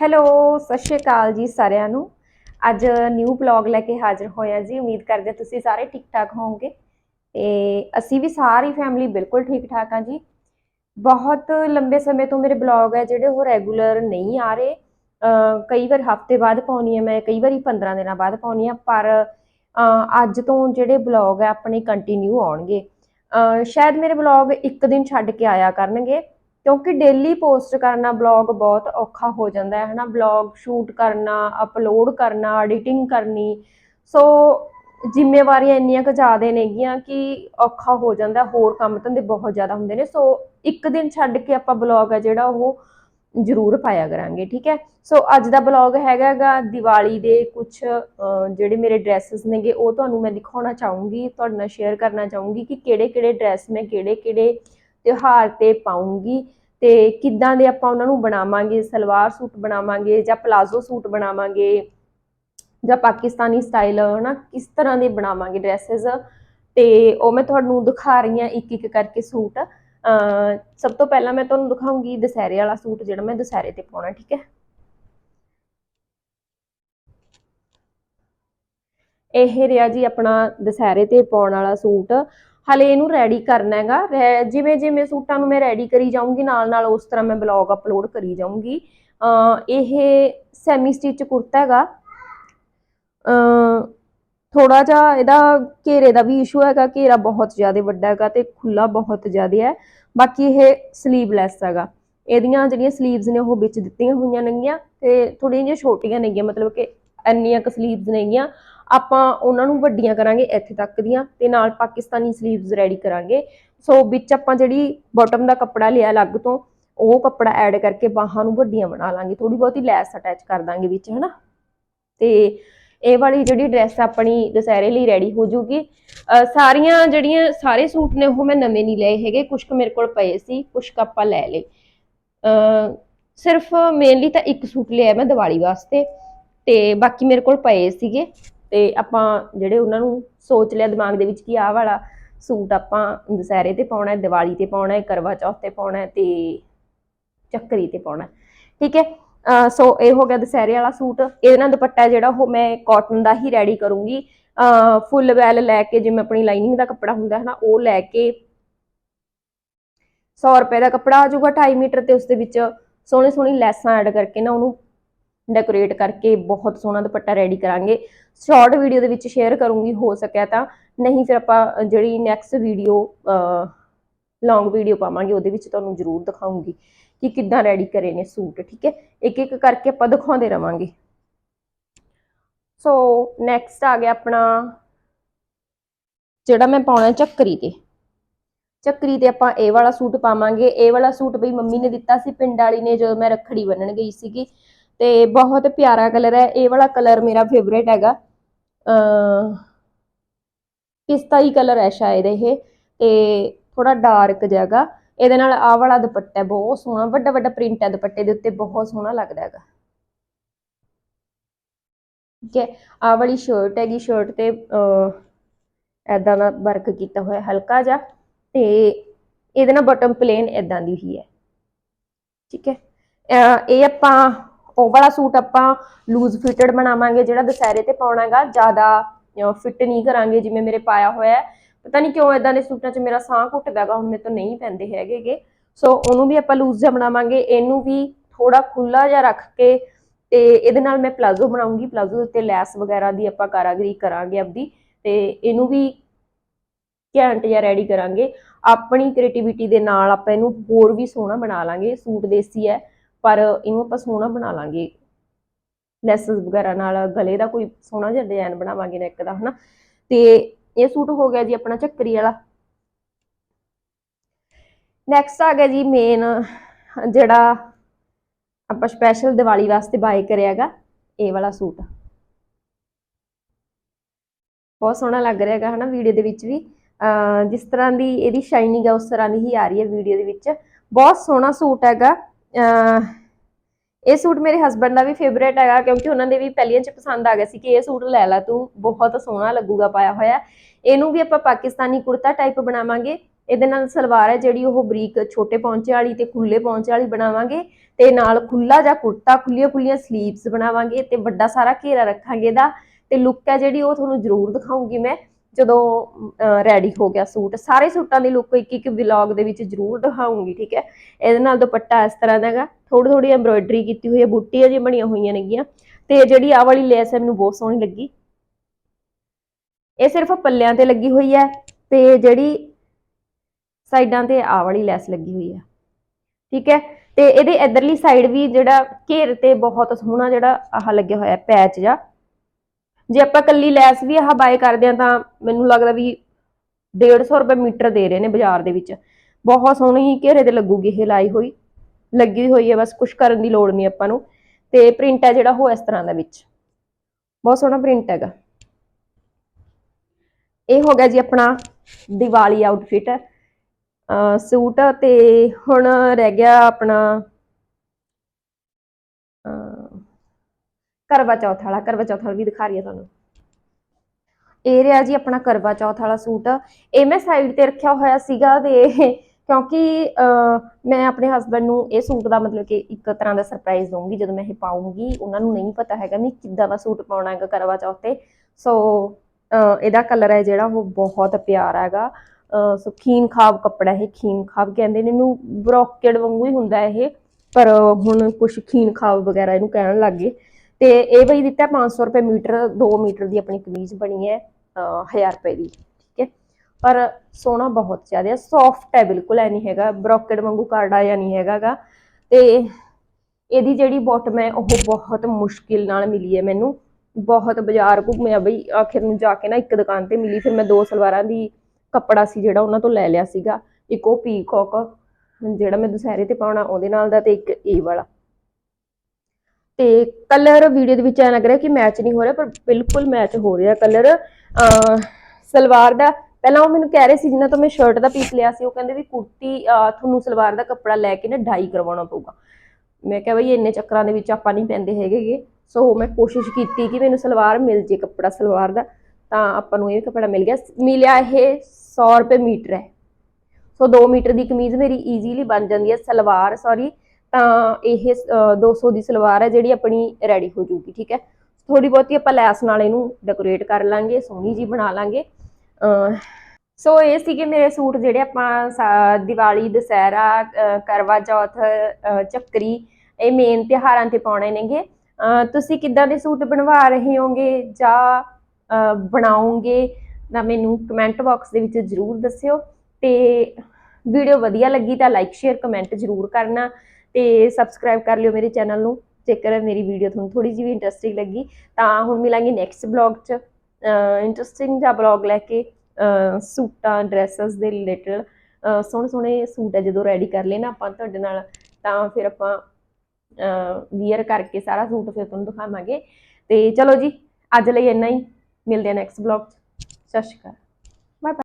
Hello ਸਤਿ ਸ਼੍ਰੀ ਅਕਾਲ ਜੀ ਸਾਰਿਆਂ ਨੂੰ। ਅੱਜ ਨਿਊ ਬਲੌਗ ਲੈ ਕੇ ਹਾਜ਼ਰ ਹੋਏ ਹਾਂ ਜੀ। ਉਮੀਦ ਕਰਦੇ ਤੁਸੀਂ ਸਾਰੇ ਠੀਕ ਠਾਕ ਹੋਵੋਗੇ। ਤੇ ਅਸੀਂ ਵੀ ਸਾਰੀ ਫੈਮਿਲੀ ਬਿਲਕੁਲ ਠੀਕ ਠਾਕ ਹਾਂ ਜੀ। ਬਹੁਤ ਲੰਬੇ ਸਮੇਂ ਤੋਂ ਮੇਰੇ ਬਲੌਗ ਹੈ ਜਿਹੜੇ ਉਹ ਰੈਗੂਲਰ ਨਹੀਂ ਆ ਰਹੇ। ਕਈ ਵਾਰ ਹਫ਼ਤੇ ਬਾਅਦ ਪਾਉਣੀ ਹੈ ਮੈਂ, ਕਈ ਵਾਰੀ 15 ਦਿਨਾਂ ਬਾਅਦ ਪਾਉਣੀ ਆ, ਪਰ ਅੱਜ ਤੋਂ ਜਿਹੜੇ ਬਲੌਗ ਹੈ ਆਪਣੇ ਕੰਟੀਨਿਊ ਆਉਣਗੇ। ਸ਼ਾਇਦ ਮੇਰੇ ਬਲੌਗ ਇੱਕ ਦਿਨ ਛੱਡ ਕੇ ਆਇਆ ਕਰਨਗੇ। ਕਿਉਂਕਿ ਡੇਲੀ ਪੋਸਟ ਕਰਨਾ ਬਲੌਗ ਬਹੁਤ ਔਖਾ ਹੋ ਜਾਂਦਾ ਹੈ, ਹਨਾ? ਬਲੌਗ ਸ਼ੂਟ ਕਰਨਾ ਅਪਲੋਡ ਕਰਨਾ ਐਡੀਟਿੰਗ ਕਰਨੀ। ਸੋ ਜ਼ਿੰਮੇਵਾਰੀਆਂ ਇੰਨੀਆਂ ਕੁ ਜ਼ਿਆਦਾ ਨੇਗੀਆਂ ਕਿ ਔਖਾ ਹੋ ਜਾਂਦਾ, ਹੋਰ ਕੰਮ ਧੰਦੇ ਬਹੁਤ ਜ਼ਿਆਦਾ ਹੁੰਦੇ ਨੇ। ਸੋ ਇੱਕ ਦਿਨ ਛੱਡ ਕੇ ਆਪਾਂ ਬਲੌਗ ਹੈ ਜਿਹੜਾ, ਉਹ ਜ਼ਰੂਰ ਪਾਇਆ ਕਰਾਂਗੇ, ਠੀਕ ਹੈ? ਸੋ ਅੱਜ ਦਾ ਬਲੌਗ ਹੈਗਾਗਾ ਦੀਵਾਲੀ ਦੇ ਕੁਝ ਜਿਹੜੇ ਮੇਰੇ ਡਰੈਸਸ ਨੇਗੇ, ਉਹ ਤੁਹਾਨੂੰ ਮੈਂ ਦਿਖਾਉਣਾ ਚਾਹੂੰਗੀ, ਤੁਹਾਡੇ ਨਾਲ ਸ਼ੇਅਰ ਕਰਨਾ ਚਾਹੂੰਗੀ ਕਿ ਕਿਹੜੇ ਕਿਹੜੇ ਡਰੈਸ ਮੈਂ ਕਿਹੜੇ ਕਿਹੜੇ ਤਿਉਹਾਰ ਤੇ ਪਾਉਂਗੀ ਤੇ ਕਿੱਦਾਂ ਦੇ ਆਪਾਂ ਉਹਨਾਂ ਨੂੰ ਬਣਾਵਾਂਗੇ, ਸਲਵਾਰ ਸੂਟ ਬਣਾਵਾਂਗੇ ਜਾਂ ਪਲਾਜ਼ੋ ਸੂਟ ਬਣਾਵਾਂਗੇ ਜਾਂ ਪਾਕਿਸਤਾਨੀ ਸਟਾਈਲ, ਹਨਾ, ਕਿਸ ਤਰ੍ਹਾਂ ਦੇ ਬਣਾਵਾਂਗੇ ਡਰੈਸਸ? ਤੇ ਉਹ ਮੈਂ ਤੁਹਾਨੂੰ ਦਿਖਾ ਰਹੀ ਹਾਂ ਇੱਕ ਇੱਕ ਕਰਕੇ ਸੂਟ। ਅਹ ਸਭ ਤੋਂ ਪਹਿਲਾਂ ਮੈਂ ਤੁਹਾਨੂੰ ਦਿਖਾਉਂਗੀ ਦਸਹਿਰੇ ਵਾਲਾ ਸੂਟ ਜਿਹੜਾ ਮੈਂ ਦਸਹਿਰੇ ਤੇ ਪਾਉਣਾ, ਠੀਕ ਹੈ? ਇਹ ਰਿਹਾ ਜੀ ਆਪਣਾ ਦਸਹਿਰੇ ਤੇ ਪਾਉਣ ਵਾਲਾ ਸੂਟ। ਹਲੇ ਇਹਨੂੰ ਰੈਡੀ ਕਰਨਾ ਹੈਗਾ। ਜਿਵੇਂ ਜਿਵੇਂ ਸੂਟਾਂ ਨੂੰ ਮੈਂ ਰੈਡੀ ਕਰੀ ਜਾਊਂਗੀ ਨਾਲ ਨਾਲ ਉਸ ਤਰ੍ਹਾਂ ਮੈਂ ਬਲੌਗ ਅਪਲੋਡ ਕਰੀ ਜਾਊਂਗੀ। ਇਹ ਸੈਮੀ ਸਟਿਚ ਕੁੜਤਾ ਹੈਗਾ। ਥੋੜਾ ਜਿਹਾ ਇਹਦਾ ਘੇਰੇ ਦਾ ਵੀ ਇਸ਼ੂ ਹੈਗਾ। ਘੇਰਾ ਬਹੁਤ ਜ਼ਿਆਦਾ ਵੱਡਾ ਹੈਗਾ ਤੇ ਖੁੱਲਾ ਬਹੁਤ ਜ਼ਿਆਦਾ ਹੈ। ਬਾਕੀ ਇਹ ਸਲੀਵਲੈਸ ਹੈਗਾ। ਇਹਦੀਆਂ ਜਿਹੜੀਆਂ ਸਲੀਵਸ ਨੇ ਉਹ ਵਿੱਚ ਦਿੱਤੀਆਂ ਹੋਈਆਂ ਨੇਗੀਆਂ ਤੇ ਥੋੜੀਆਂ ਜਿਹੀਆਂ ਛੋਟੀਆਂ ਨੇਗੀਆਂ, ਮਤਲਬ ਕਿ ਇੰਨੀਆਂ ਕੁ ਸਲੀਵਸ ਨੇਗੀਆਂ। ਆਪਾਂ ਉਹਨਾਂ ਨੂੰ ਵੱਡੀਆਂ ਕਰਾਂਗੇ ਇੱਥੇ ਤੱਕ ਦੀਆਂ ਤੇ ਨਾਲ ਪਾਕਿਸਤਾਨੀ ਸਲੀਵਸ ਰੈਡੀ ਕਰਾਂਗੇ। ਸੋ ਵਿੱਚ ਆਪਾਂ ਜਿਹੜੀ ਬਾਟਮ ਦਾ ਕੱਪੜਾ ਲਿਆ ਅਲੱਗ ਤੋਂ, ਉਹ ਕੱਪੜਾ ਐਡ ਕਰਕੇ ਬਾਹਾਂ ਨੂੰ ਵੱਡੀਆਂ ਬਣਾ ਲਾਂਗੇ। ਥੋੜੀ ਬਹੁਤੀ ਲੈਸ ਅਟੈਚ ਕਰ ਦਾਂਗੇ ਵਿੱਚ, ਹਨਾ? ਤੇ ਇਹ ਵਾਲੀ ਜਿਹੜੀ ਡਰੈਸ ਆਪਣੀ ਦੁਸਹਿਰੇ ਲਈ ਰੈਡੀ ਹੋ ਜੂਗੀ। ਅਹ ਸਾਰੀਆਂ ਜਿਹੜੀਆਂ ਸਾਰੇ ਸੂਟ ਨੇ, ਉਹ ਮੈਂ ਨਵੇਂ ਨਹੀਂ ਲਏ ਹੈਗੇ। ਕੁਝ ਕੁ ਮੇਰੇ ਕੋਲ ਪਏ ਸੀ ਕੁਝ ਕੁ ਆਪਾਂ ਲੈ ਲਏ। ਅਹ ਸਿਰਫ ਮੇਨਲੀ ਤਾਂ ਇੱਕ ਸੂਟ ਲਿਆ ਮੈਂ ਦੀਵਾਲੀ ਵਾਸਤੇ, ਤੇ ਬਾਕੀ ਮੇਰੇ ਕੋਲ ਪਏ ਸੀਗੇ। ਤੇ ਆਪਾਂ ਜਿਹੜੇ ਉਹਨਾਂ ਨੂੰ ਸੋਚ ਲਿਆ ਦਿਮਾਗ ਦੇ ਵਿੱਚ ਕਿ ਆਹ ਵਾਲਾ ਸੂਟ ਆਪਾਂ ਦੁਸਹਿਰੇ ਤੇ ਪਾਉਣਾ ਹੈ, ਦੀਵਾਲੀ ਤੇ ਪਾਉਣਾ ਹੈ, ਕਰਵਾ ਚੌਥ ਤੇ ਪਾਉਣਾ ਹੈ ਤੇ ਚੱਕਰੀ ਤੇ ਪਾਉਣਾ ਠੀਕ ਹੈ? ਸੋ ਇਹ ਹੋ ਗਿਆ ਦੁਸਹਿਰੇ ਵਾਲਾ ਸੂਟ। ਇਹਦੇ ਨਾਲ ਦੁਪੱਟਾ ਜਿਹੜਾ ਉਹ ਮੈਂ ਕਾਟਨ ਦਾ ਹੀ ਰੈਡੀ ਕਰੂੰਗੀ। ਫੁੱਲ ਵੈਲ ਲੈ ਕੇ ਜਿਵੇਂ ਆਪਣੀ ਲਾਈਨਿੰਗ ਦਾ ਕੱਪੜਾ ਹੁੰਦਾ ਹੈ ਨਾ, ਉਹ ਲੈ ਕੇ 100 ਰੁਪਏ ਦਾ ਕੱਪੜਾ ਆ ਜਾਊਗਾ 2.5 ਮੀਟਰ ਤੇ ਉਸ ਦੇ ਵਿੱਚ ਸੋਹਣੀ ਸੋਹਣੀ ਲੈਸਾਂ ਐਡ ਕਰਕੇ ਨਾ ਉਹਨੂੰ ਡੈਕੋਰੇਟ ਕਰਕੇ ਬਹੁਤ ਸੋਹਣਾ ਦੁਪੱਟਾ ਰੈਡੀ ਕਰਾਂਗੇ। ਸ਼ਾਰਟ ਵੀਡੀਓ ਦੇ ਵਿੱਚ ਸ਼ੇਅਰ ਕਰੂੰਗੀ, ਹੋ ਸਕਿਆ ਤਾਂ। ਨਹੀਂ ਫਿਰ ਆਪਾਂ ਜਿਹੜੀ ਨੈਕਸਟ ਵੀਡੀਓ ਲੌਂਗ ਵੀਡੀਓ ਪਾਵਾਂਗੇ, ਉਹਦੇ ਵਿੱਚ ਤੁਹਾਨੂੰ ਜ਼ਰੂਰ ਦਿਖਾਉਂਗੀ ਕਿ ਕਿੱਦਾਂ ਰੈਡੀ ਕਰੇ ਨੇ ਸੂਟ, ਠੀਕ ਹੈ? ਇੱਕ ਇੱਕ ਕਰਕੇ ਆਪਾਂ ਦਿਖਾਉਂਦੇ ਰਵਾਂਗੇ। ਸੋ ਨੈਕਸਟ ਆ ਗਿਆ ਆਪਣਾ, ਜਿਹੜਾ ਮੈਂ ਪਾਉਣਾ ਚੱਕਰੀ ਤੇ। ਚੱਕਰੀ ਤੇ ਆਪਾਂ ਇਹ ਵਾਲਾ ਸੂਟ ਪਾਵਾਂਗੇ। ਇਹ ਵਾਲਾ ਸੂਟ ਬਈ ਮੰਮੀ ਨੇ ਦਿੱਤਾ ਸੀ, ਪਿੰਡ ਵਾਲੀ ਨੇ ਜਦੋਂ ਮੈਂ ਰੱਖੜੀ ਬੰਨਣ ਗਈ ਸੀਗੀ। ਤੇ ਬਹੁਤ ਪਿਆਰਾ ਕਲਰ ਹੈ, ਇਹ ਵਾਲਾ ਕਲਰ ਮੇਰਾ ਫੇਵਰੇਟ ਹੈਗਾ। ਅ ਪਿਸਤਾ ਹੀ ਕਲਰ ਹੈ ਸ਼ਾਇਦ ਇਹ, ਤੇ ਥੋੜਾ ਡਾਰਕ ਜਿਹਾਗਾ ਇਹਦੇ ਨਾਲ ਆਹ ਵਾਲਾ ਦੁਪੱਟਾ ਬਹੁਤ ਸੋਹਣਾ, ਵੱਡਾ ਵੱਡਾ ਪ੍ਰਿੰਟ ਹੈ ਦੁਪੱਟੇ ਦੇ ਉੱਤੇ, ਬਹੁਤ ਸੋਹਣਾ ਲੱਗਦਾ ਹੈਗਾ। ਠੀਕ ਹੈ, ਆਹ ਵਾਲੀ ਸ਼ਰਟ ਹੈਗੀ ਸ਼ਰਟ ਤੇ ਅ ਐਦਾਂ ਦਾ ਵਰਕ ਕੀਤਾ ਹੋਇਆ, ਹਲਕਾ ਜਿਹਾ, ਤੇ ਇਹਦੇ ਨਾਲ ਬਟਨ ਪਲੇਨ ਐਦਾਂ ਦੀ ਹੀ ਹੈ। ਠੀਕ ਹੈ ਇਹ ਆਪਾਂ ਉਹ ਵਾਲਾ ਸੂਟ ਆਪਾਂ ਲੂਜ਼ ਫਿਟਡ ਬਣਾਵਾਂਗੇ, ਜਿਹੜਾ ਦੁਸਹਿਰੇ ਤੇ ਪਾਉਣਾਗਾ ਜ਼ਿਆਦਾ ਫਿੱਟ ਨਹੀਂ ਕਰਾਂਗੇ, ਜਿਵੇਂ ਮੇਰੇ ਪਾਇਆ ਹੋਇਆ ਹੈ। ਪਤਾ ਨਹੀਂ ਕਿਉਂ ਇਦਾਂ ਦੇ ਸੂਟਾਂ 'ਚ ਮੇਰਾ ਸਾਹ ਘੁੱਟਦਾਗਾ ਹੁਣ ਮੇਰੇ ਤੋਂ ਨਹੀਂ ਪੈਂਦੇ ਹੈਗੇਗੇ ਸੋ ਉਹਨੂੰ ਵੀ ਆਪਾਂ ਲੂਜ਼ ਜਿਹਾ ਬਣਾਵਾਂਗੇ, ਇਹਨੂੰ ਵੀ ਥੋੜਾ ਖੁੱਲਾ ਜਿਹਾ ਰੱਖ ਕੇ ਤੇ ਇਹਦੇ ਨਾਲ ਮੈਂ ਪਲਾਜ਼ੋ ਬਣਾਉਂਗੀ। ਪਲਾਜ਼ੋ ਦੇ ਉੱਤੇ ਲੈਸ ਵਗੈਰਾ ਦੀ ਆਪਾਂ ਕਾਰਾਗਰੀ ਕਰਾਂਗੇ ਆਪਦੀ ਤੇ ਇਹਨੂੰ ਵੀ ਘੈਂਟ ਜਿਹਾ ਰੈਡੀ ਕਰਾਂਗੇ। ਆਪਣੀ ਕ੍ਰੀਏਟੀਵਿਟੀ ਦੇ ਨਾਲ ਆਪਾਂ ਇਹਨੂੰ ਹੋਰ ਵੀ ਸੋਹਣਾ ਬਣਾ ਲਾਂਗੇ। ਸੂਟ ਦੇਸੀ ਹੈ। ਪਰ ਇਹਨੂੰ ਆਪਾਂ ਸੋਹਣਾ ਬਣਾ ਲਾਂਗੇ। ਲੈਸਸ ਵਗੈਰਾ ਨਾਲ ਗਲੇ ਦਾ ਕੋਈ ਸੋਹਣਾ ਜਿਹਾ ਡਿਜ਼ਾਈਨ ਬਣਾਵਾਂਗੇ ਨੈਕ ਦਾ, ਹਨਾ? ਤੇ ਇਹ ਸੂਟ ਹੋ ਗਿਆ ਜੀ ਆਪਣਾ ਚੱਕਰੀ ਵਾਲਾ। ਨੈਕਸਟ ਆ ਗਿਆ ਜੀ ਮੇਨ ਜਿਹੜਾ ਆਪਾਂ ਸਪੈਸ਼ਲ ਦੀਵਾਲੀ ਵਾਸਤੇ ਬਾਏ ਕਰਿਆਗਾ ਇਹ ਵਾਲਾ ਸੂਟ। ਬਹੁਤ ਸੋਹਣਾ ਲੱਗ ਰਿਹਾ ਹੈਗਾ, ਹਨਾ ਵੀਡੀਓ ਦੇ ਵਿੱਚ ਵੀ। ਅਹ ਜਿਸ ਤਰ੍ਹਾਂ ਦੀ ਇਹਦੀ ਸ਼ਾਈਨਿੰਗ ਹੈ ਉਸ ਤਰ੍ਹਾਂ ਦੀ ਹੀ ਆ ਰਹੀ ਹੈ ਵੀਡੀਓ ਦੇ ਵਿੱਚ। ਬਹੁਤ ਸੋਹਣਾ ਸੂਟ ਹੈਗਾ। ਇਹ ਸੂਟ ਮੇਰੇ ਹਸਬੰਡ ਦਾ ਵੀ ਫੇਵਰੇਟ ਹੈਗਾ ਕਿਉਂਕਿ ਉਹਨਾਂ ਦੇ ਵੀ ਪਹਿਲੀਆਂ ਚ ਪਸੰਦ ਆ ਗਿਆ ਸੀ ਕਿ ਇਹ ਸੂਟ ਲੈ ਲੈ, ਤੂੰ ਬਹੁਤ ਸੋਹਣਾ ਲੱਗੂਗਾ ਪਾਇਆ ਹੋਇਆ। ਇਹਨੂੰ ਵੀ ਆਪਾਂ ਪਾਕਿਸਤਾਨੀ ਕੁੜਤਾ ਟਾਈਪ ਬਣਾਵਾਂਗੇ। ਇਹਦੇ ਨਾਲ ਸਲਵਾਰ ਹੈ ਜਿਹੜੀ ਉਹ ਬਰੀਕ ਛੋਟੇ ਪੌਂਚੇ ਵਾਲੀ ਤੇ ਖੁੱਲੇ ਪੌਂਚੇ ਵਾਲੀ ਬਣਾਵਾਂਗੇ ਤੇ ਨਾਲ ਖੁੱਲਾ ਜਾਂ ਕੁੜਤਾ ਖੁੱਲੀਆਂ ਖੁੱਲੀਆਂ ਸਲੀਵਸ ਬਣਾਵਾਂਗੇ ਤੇ ਵੱਡਾ ਸਾਰਾ ਘੇਰਾ ਰੱਖਾਂਗੇ ਇਹਦਾ ਤੇ ਲੁੱਕ ਹੈ ਜਿਹੜੀ ਉਹ ਤੁਹਾਨੂੰ ਜ਼ਰੂਰ ਦਿਖਾਉਂਗੀ ਮੈਂ। ਜਦੋਂ ਰੈਡੀ ਹੋ ਗਿਆ ਸੂਟ, ਸਾਰੇ ਸੂਟਾਂ ਦੀ ਲੁੱਕ ਇੱਕ ਇੱਕ ਵਲੌਗ ਦੇ ਵਿੱਚ ਜ਼ਰੂਰ ਦਿਖਾਉਂਗੀ, ਠੀਕ ਹੈ? ਇਹਦੇ ਨਾਲ ਦੁਪੱਟਾ ਇਸ ਤਰ੍ਹਾਂ ਦਾ ਹੈਗਾ ਥੋੜੀ ਥੋੜੀ ਐਮਬ੍ਰੋਇਡਰੀ ਕੀਤੀ ਹੋਈ ਹੈ, ਬੁੱਟੀਆਂ ਜਿਹੀਆਂ ਬਣੀਆਂ ਹੋਈਆਂ ਨੇਗੀਆਂ, ਤੇ ਜਿਹੜੀ ਆਹ ਵਾਲੀ ਲੈਸ ਹੈ, ਮੈਨੂੰ ਬਹੁਤ ਸੋਹਣੀ ਲੱਗੀ। ਇਹ ਸਿਰਫ ਪੱਲਿਆਂ ਤੇ ਲੱਗੀ ਹੋਈ ਹੈ, ਤੇ ਜਿਹੜੀ ਸਾਈਡਾਂ ਤੇ ਆ ਵਾਲੀ ਲੈਸ ਲੱਗੀ ਹੋਈ ਹੈ, ਠੀਕ ਹੈ? ਤੇ ਇਹਦੇ ਇਧਰਲੀ ਸਾਈਡ ਵੀ ਜਿਹੜਾ ਘੇਰ ਤੇ ਬਹੁਤ ਸੋਹਣਾ ਜਿਹੜਾ ਆਹ ਲੱਗਿਆ ਹੋਇਆ ਪੈਚ ਜਾ ਜੇ ਆਪਾਂ ਕੱਲੀ ਲੈਸ ਵੀ ਆਹ ਬਾਏ ਕਰਦੇ ਆ ਤਾਂ ਮੈਨੂੰ ਲੱਗਦਾ ਵੀ 150 ਰੁਪਏ ਮੀਟਰ ਦੇ ਰਹੇ ਨੇ ਬਾਜ਼ਾਰ ਦੇ ਵਿੱਚ। ਬਹੁਤ ਸੋਹਣੀ ਘੇਰੇ ਤੇ ਲੱਗੂਗੀ ਇਹ ਲਾਈ ਹੋਈ। ਲੱਗੀ ਹੋਈ ਹੈ, ਬਸ ਕੁਝ ਕਰਨ ਦੀ ਲੋੜ ਨਹੀਂ ਆਪਾਂ ਨੂੰ। ਤੇ ਪ੍ਰਿੰਟ ਹੈ ਜਿਹੜਾ ਉਹ ਇਸ ਤਰ੍ਹਾਂ ਦਾ ਵਿੱਚ। ਬਹੁਤ ਸੋਹਣਾ ਪ੍ਰਿੰਟ ਹੈਗਾ। ਇਹ ਹੋ ਗਿਆ ਜੀ ਆਪਣਾ ਦੀਵਾਲੀ ਆਊਟਫਿਟ ਸੂਟ ਤੇ ਹੁਣ ਰਹਿ ਗਿਆ ਆਪਣਾ ਕਰਵਾ ਚੌਥ ਵਾਲਾ ਕਰਵਾ ਚੌਥ ਵਾਲਾ ਵੀ ਦਿਖਾ ਰਹੀ ਹਾਂ ਤੁਹਾਨੂੰ। ਇਹ ਰਿਹਾ ਜੀ ਆਪਣਾ ਕਰਵਾ ਚੌਥ ਵਾਲਾ ਸੂਟ। ਇਹ ਮੈਂ ਸਾਈਡ ਤੇ ਰੱਖਿਆ ਹੋਇਆ ਸੀਗਾ ਤੇ ਕਿਉਂਕਿ ਮੈਂ ਆਪਣੇ ਹਸਬੰਡ ਨੂੰ ਇਹ ਸੂਟ ਦਾ ਮਤਲਬ ਕਿ ਇੱਕ ਤਰ੍ਹਾਂ ਦਾ ਸਰਪ੍ਰਾਈਜ਼ ਦਊਂਗੀ ਜਦੋਂ ਮੈਂ ਇਹ ਪਾਉਂਗੀ ਉਹਨਾਂ ਨੂੰ ਨਹੀਂ ਪਤਾ ਹੈਗਾ ਮੈਂ ਕਿੱਦਾਂ ਦਾ ਸੂਟ ਪਾਉਣਾ ਹੈਗਾ ਕਰਵਾ ਚੌਥ ਤੇ। ਸੋ ਅਹ, ਇਹਦਾ ਕਲਰ ਹੈ ਜਿਹੜਾ ਉਹ ਬਹੁਤ ਪਿਆਰਾ ਹੈਗਾ। ਸੋ ਖੀਨ ਖਾਬ ਕੱਪੜਾ ਇਹ ਖੀਨ ਖਾਬ ਕਹਿੰਦੇ ਨੇ ਇਹਨੂੰ ਬਰੋਕੇਡ ਵਾਂਗੂ ਹੀ ਹੁੰਦਾ ਇਹ। ਪਰ ਹੁਣ ਕੁਝ ਖੀਨ ਖਾਬ ਵਗੈਰਾ ਇਹਨੂੰ ਕਹਿਣ ਲੱਗ ਗਏ। ਤੇ ਇਹ ਬਈ ਦਿੱਤਾ 500 ਰੁਪਏ ਮੀਟਰ 2 ਮੀਟਰ ਦੀ ਆਪਣੀ ਕਮੀਜ਼ ਬਣੀ ਹੈ 1000 ਰੁਪਏ ਦੀ, ਠੀਕ ਹੈ। ਪਰ ਸੋਹਣਾ ਬਹੁਤ ਜ਼ਿਆਦਾ ਹੈ ਸੌਫਟ ਹੈ, ਬਿਲਕੁਲ ਐ ਨਹੀਂ ਹੈਗਾ ਬਰੋਕੇਡ ਵਾਂਗੂ ਕਾਰਡਾ ਜਾਂ ਨਹੀਂ ਹੈਗਾਗਾ। ਤੇ ਇਹਦੀ ਜਿਹੜੀ ਬਾਟਮ ਹੈ, ਉਹ ਬਹੁਤ ਮੁਸ਼ਕਿਲ ਨਾਲ ਮਿਲੀ ਹੈ ਮੈਨੂੰ। ਬਹੁਤ ਬਾਜ਼ਾਰ ਘੁੰਮਿਆ ਬਈ, ਆਖਿਰ ਨੂੰ ਜਾ ਕੇ ਨਾ ਇੱਕ ਦੁਕਾਨ ਤੇ ਮਿਲੀ, ਫਿਰ ਮੈਂ ਦੋ ਸਲਵਾਰਾਂ ਦੀ ਕੱਪੜਾ ਸੀ ਜਿਹੜਾ ਉਹਨਾਂ ਤੋਂ ਲੈ ਲਿਆ ਸੀਗਾ, ਇੱਕ ਉਹ ਪੀਕੌਕ ਜਿਹੜਾ ਮੈਂ ਦੁਸਹਿਰੇ ਤੇ ਪਾਉਣਾ ਉਹਦੇ ਨਾਲ ਦਾ ਤੇ ਇੱਕ ਇਹ ਵਾਲਾ। ਤੇ ਕਲਰ ਵੀਡੀਓ ਦੇ ਵਿੱਚ ਐ ਲੱਗ ਰਿਹਾ ਕਿ ਮੈਚ ਨਹੀਂ ਹੋ ਰਿਹਾ, ਪਰ ਬਿਲਕੁਲ ਮੈਚ ਹੋ ਰਿਹਾ ਕਲਰ ਸਲਵਾਰ ਦਾ, ਪਹਿਲਾਂ ਉਹ ਮੈਨੂੰ ਕਹਿ ਰਹੇ ਸੀ ਜਿਨ੍ਹਾਂ ਤੋਂ ਮੈਂ ਸ਼ਰਟ ਦਾ ਪੀਸ ਲਿਆ ਸੀ, ਉਹ ਕਹਿੰਦੇ ਵੀ ਕੁੜਤੀ ਤੁਹਾਨੂੰ ਸਲਵਾਰ ਦਾ ਕੱਪੜਾ ਲੈ ਕੇ ਨਾ ਡਾਈ ਕਰਵਾਉਣਾ ਪਊਗਾ। ਮੈਂ ਕਿਹਾ ਬਈ ਇੰਨੇ ਚੱਕਰਾਂ ਦੇ ਵਿੱਚ ਆਪਾਂ ਨਹੀਂ ਪੈਂਦੇ ਹੈਗੇਗੇ ਸੋ ਮੈਂ ਕੋਸ਼ਿਸ਼ ਕੀਤੀ ਕਿ ਮੈਨੂੰ ਸਲਵਾਰ ਮਿਲ ਜੇ ਕੱਪੜਾ ਸਲਵਾਰ ਦਾ, ਤਾਂ ਆਪਾਂ ਨੂੰ ਇਹ ਕੱਪੜਾ ਮਿਲ ਗਿਆ। ਮਿਲਿਆ ਇਹ 100 ਰੁਪਏ ਮੀਟਰ ਹੈ। ਸੋ 2 ਮੀਟਰ ਦੀ ਕਮੀਜ਼ ਮੇਰੀ ਈਜ਼ੀਲੀ ਬਣ ਜਾਂਦੀ ਹੈ। ਸਲਵਾਰ ਸੌਰੀ ਤਾਂ ਇਹ ਅਹ, 200 ਦੀ ਸਲਵਾਰ ਹੈ ਜਿਹੜੀ ਆਪਣੀ ਰੈਡੀ ਹੋ ਜੂਗੀ ਠੀਕ ਹੈ? ਥੋੜੀ ਬਹੁਤੀ ਆਪਾਂ ਲੈਸ ਨਾਲ ਇਹਨੂੰ ਡੈਕੋਰੇਟ ਕਰ ਲਾਂਗੇ ਸੋਹਣੀ ਜੀ ਬਣਾ ਲਾਂਗੇ। ਸੋ ਇਹ ਸੀਗੇ ਮੇਰੇ ਸੂਟ ਜਿਹੜੇ ਆਪਾਂ ਸਾ- ਦੀਵਾਲੀ ਦਸਹਿਰਾ ਕਰਵਾ ਚੌਥ ਚੱਕਰੀ ਇਹ ਮੇਨ ਤਿਉਹਾਰਾਂ ਤੇ ਪਾਉਣੇ ਨੇਗੇ। ਤੁਸੀਂ ਕਿੱਦਾਂ ਦੇ ਸੂਟ ਬਣਵਾ ਰਹੇ ਹੋਗੇ ਜਾਂ ਅਹ, ਬਣਾਓਗੇ ਤਾਂ ਮੈਨੂੰ ਕਮੈਂਟ ਬਾਕਸ ਦੇ ਵਿੱਚ ਜ਼ਰੂਰ ਦੱਸਿਓ। ਤੇ ਵੀਡੀਓ ਵਧੀਆ ਲੱਗੀ ਤਾਂ ਲਾਈਕ ਸ਼ੇਅਰ ਕਮੈਂਟ ਜ਼ਰੂਰ ਕਰਨਾ। ਤੇ ਸਬਸਕ੍ਰਾਈਬ ਕਰ ਲਿਓ ਮੇਰੇ ਚੈਨਲ ਨੂੰ। ਜੇਕਰ ਮੇਰੀ ਵੀਡੀਓ ਤੁਹਾਨੂੰ ਥੋੜੀ ਜਿਹੀ ਵੀ ਇੰਟਰਸਟਿੰਗ ਲੱਗੀ, ਤਾਂ ਹੁਣ ਮਿਲਾਂਗੇ ਨੈਕਸਟ ਬਲੌਗ 'ਚ। ਇੰਟਰਸਟਿੰਗ ਜਿਹਾ ਬਲੌਗ ਲੈ ਕੇ ਸੂਟਾਂ ਡਰੈਸਸ ਦੇ ਰਿਲੇਟਡ ਸੋਹਣੇ ਸੋਹਣੇ ਸੂਟ ਹੈ ਜਦੋਂ ਰੈਡੀ ਕਰ ਲਏ ਆਪਾਂ ਤੁਹਾਡੇ ਨਾਲ, ਤਾਂ ਫਿਰ ਆਪਾਂ ਵੀਅਰ ਕਰਕੇ ਸਾਰਾ ਸੂਟ ਫਿਰ ਤੁਹਾਨੂੰ ਦਿਖਾਵਾਂਗੇ। ਤੇ ਚਲੋ ਜੀ, ਅੱਜ ਲਈ ਇੰਨਾ ਹੀ। ਮਿਲਦੇ ਆ ਨੈਕਸਟ ਬਲੌਗ 'ਚ। ਸਤਿ ਸ਼੍ਰੀ ਅਕਾਲ।